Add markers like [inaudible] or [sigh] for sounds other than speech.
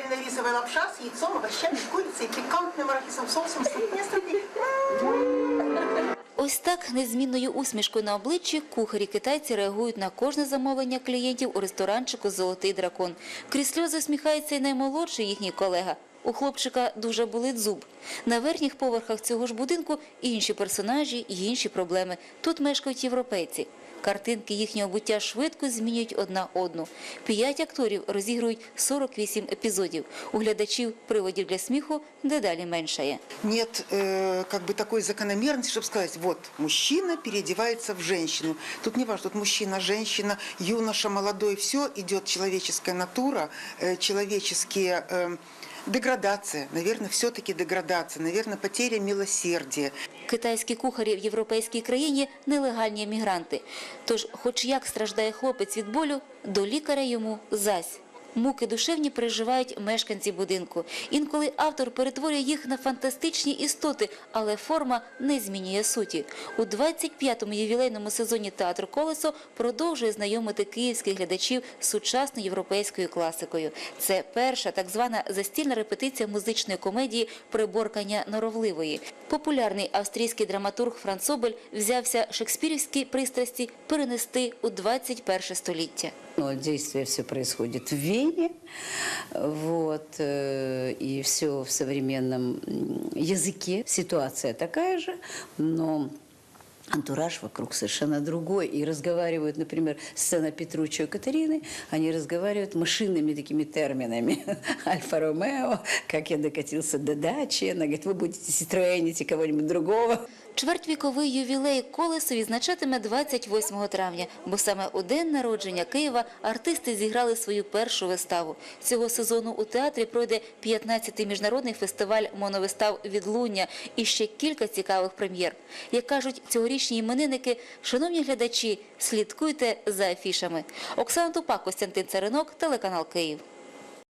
жареная рисовая лапша с яйцом, овощами, курицей, пикантным арахисовым соусом. Средняя стратегия. Ось так незмінною усмішкою на обличчі кухарі-китайці реагують на кожне замовлення клієнтів у ресторанчику «Золотий дракон». Крізь сльози усміхається й наймолодший їхній колега. У хлопчика дуже болить зуб. На верхніх поверхах цього ж будинку інші персонажі й інші проблеми. Тут мешкають європейці. Картинки їхнього буття швидко змінюють одна одну. П'ять акторів розігрують 48 епізодів. У глядачів приводів для сміху дедалі меншає. нет э, как бы такой закономерности, чтобы сказать, вот, мужчина переодевается в женщину. Тут не важно, тут мужчина, женщина, юноша, молодой, все идет человеческая натура, э, человеческие... э, Деградация, наверное, все-таки деградація, наверное, потеря милосердия. Китайські кухарі в європейській країні – нелегальні емігранти. Тож, хоч як страждає хлопець від болю, до лікаря йому зась. Муки душевні переживають мешканці будинку. Інколи автор перетворює їх на фантастичні істоти, але форма не змінює суті. У 25-му ювілейному сезоні театр «Колесо» продовжує знайомити київських глядачів з сучасною європейською класикою. Це перша так звана застільна репетиція музичної комедії «Приборкання норовливої». Популярний австрійський драматург Франц Собель взявся шекспірівські пристрасті перенести у 21 століття. Но действие все происходит в Вене, вот, э, и все в современном языке. Ситуация такая же, но антураж вокруг совершенно другой. И разговаривают, например, сцена Петруччо и Катерины, они разговаривают машинными такими терминами. [laughs] Альфа-Ромео, как я докатился до дачи. Она говорит, вы будете ситроените кого-нибудь другого. Чвертьвіковий ювілей колесо відзначатиме 28 травня, бо саме у день народження Києва артисти зіграли свою першу виставу. Цього сезону у театрі пройде 15-й міжнародний фестиваль моновистав «Відлуння» і ще кілька цікавих прем'єр. Як кажуть цьогорічні іменинники, шановні глядачі, слідкуйте за афішами. Оксана Тупак, Костянтин Царинок, телеканал Київ.